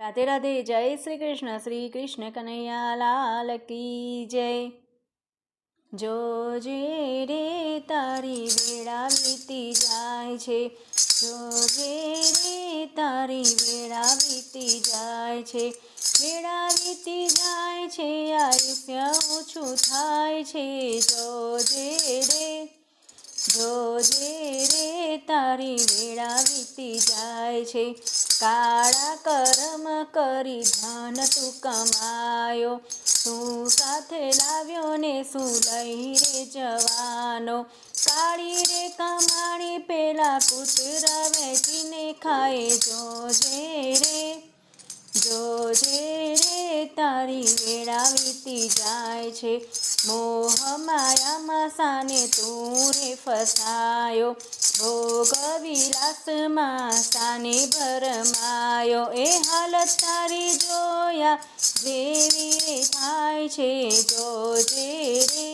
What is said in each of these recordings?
રાધે રાધે, જય શ્રી કૃષ્ણ શ્રી કૃષ્ણ કનૈયા, લાલ કી જય. જોજે રે તારી વેળા વીતી જાય છે જોજે રે તારી વેળા વીતી જાય છે, વેળા વીતી જાય છે, આયુષ્ય ઓછું થાય છે જોજે રે જોજે રે તારી વેળા વીતી જાય છે કાળા કર્મ કરી ધન તું કમાયો. તું સાથે લાવ્યો ને શું લઈ રે જવાનો. કાળી રે કમાણી પેલા પુત્ર વેચીને ખાય. જોજે રે જોજે રે, તારી વેળા વીતી જાય છે. મોહ માયા માસાને તું રે ફસાયો ભોગ વિલાસમાં સાને ભરમાયો એ હાલત તારી જોયા જેવી રે થાય છે જોજે રે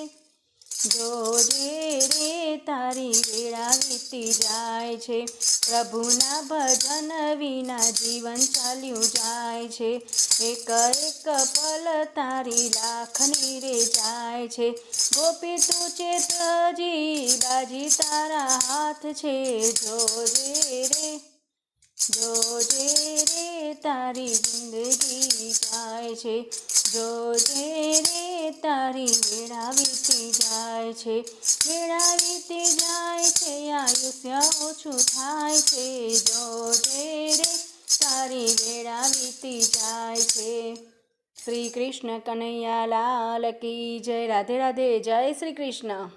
જોજે રે તારી વેળા વીતી જાય છે. પ્રભુના ભજન વિના જીવન ચાલ્યું જાય છે. એક એક પલ તારી લાખની રે જાય છે. ગોપી તું ચેતજી, બાજી તારા હાથ છે. જોજે રે જોજે રે તારી જિંદગી જાય છે. જોજે રે તારી વેળા વીતી જાય છે વેળા વીતી જાય છે, આયુષ્ય ઓછું થાય છે, જો રે તારી વેળા વીતી જાય છે. શ્રી કૃષ્ણ કનૈયા લાલ કી જય, રાધે રાધે, જય શ્રી કૃષ્ણ.